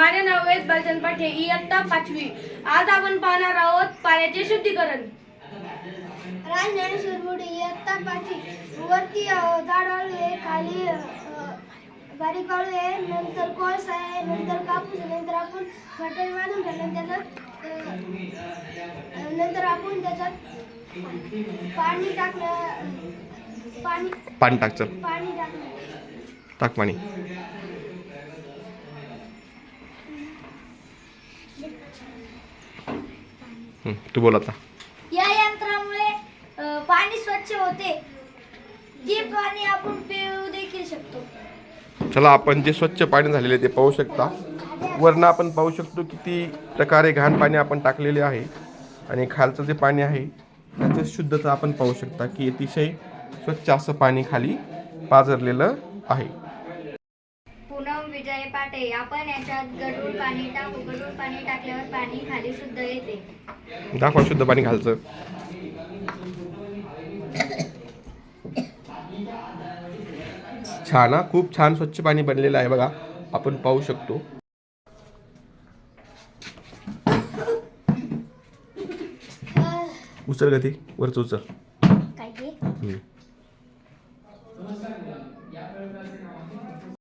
माझे नाव वेद बालचंद पाठे इयत्ता पाचवी. आज आपण पाहणार आहोत पाण्याचे शुद्धीकरण. बुडे इयत्ता पाचवी. वरती अ, जाड वाळू आहे खाली बारीक वाळू आहे नंतर कोळसा आहे नंतर कापूस आहे नंतर आपण फटाने बांधून ठेवलं त्याच्यात नंतर आपण त्याच्यात पाणी टाकलं पाणी पाणी टाक चल. पाणी टाकलं. टाक पाणी. हं, तू बोल आता. या यंत्रामुळे पाणी स्वच्छ होते. ते पाणी आपण पिऊ देखील शकतो. चला आपण जे स्वच्छ पाणी झालेले ते पाहू शकता. वरनं आपण पाहू शकतो किती प्रकारे घाण पाणी आपण टाकलेले आहे आणि खालचं जे पाणी आहे त्याचं शुद्धता आपण पाहू शकता की अतिशय स्वच्छ असं पाणी खाली पाझरलेलं आहे. पूनम विजय पाटे आपण याच्यात गढूळ पाणी टाकू गढूळ पाणी टाकल्यावर पाणी खाली शुद्ध येते. दाखवा शुद्ध पाणी खालचं. छान हा. खूप छान स्वच्छ पाणी बनलेलं आहे बघा. आपण पाहू शकतो. उचल गती वरच उचल